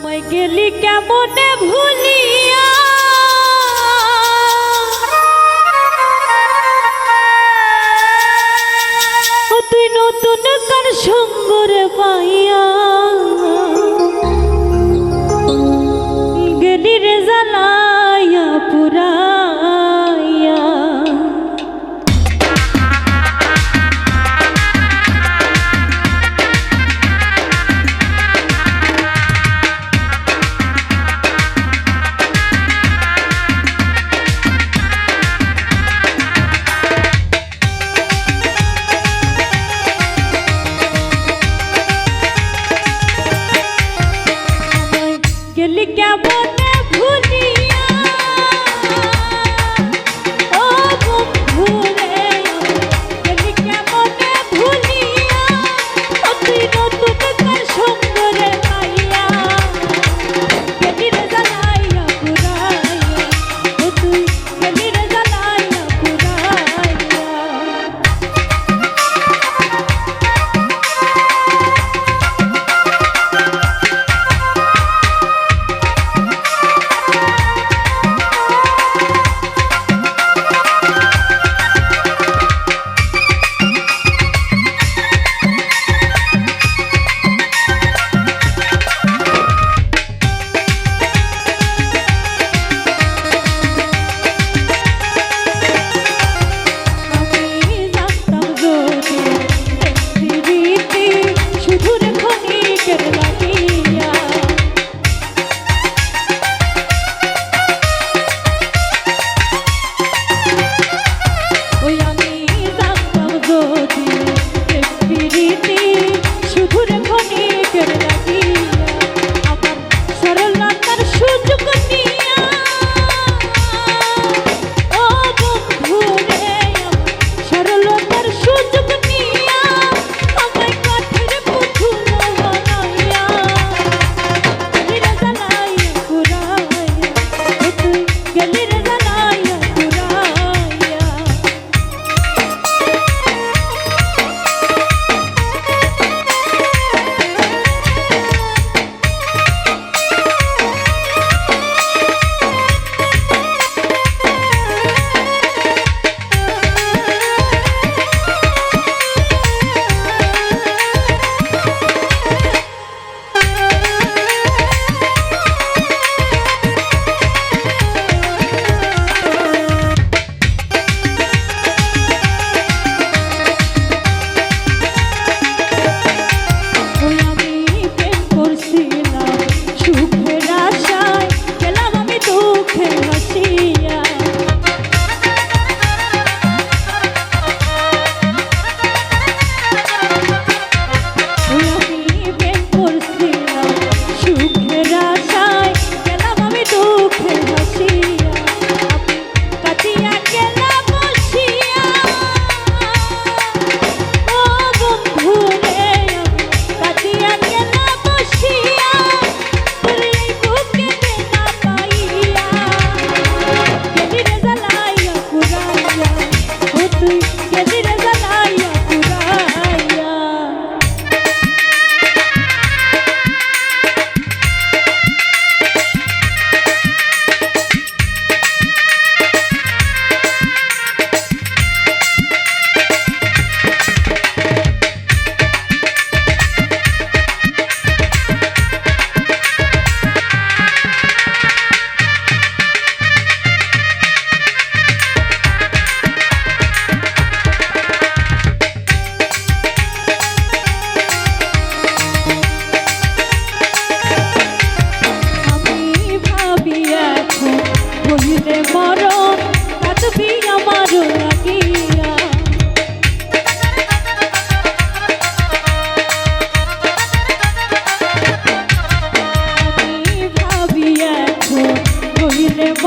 আমায় গেলি কেমনে ভুলিয়া? তুই নতুন কার সঙ্গরে পাইয়া গেলি কেমনে ভুল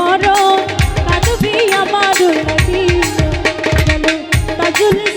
মরণ কাঁদবি আমার নদী তাজুল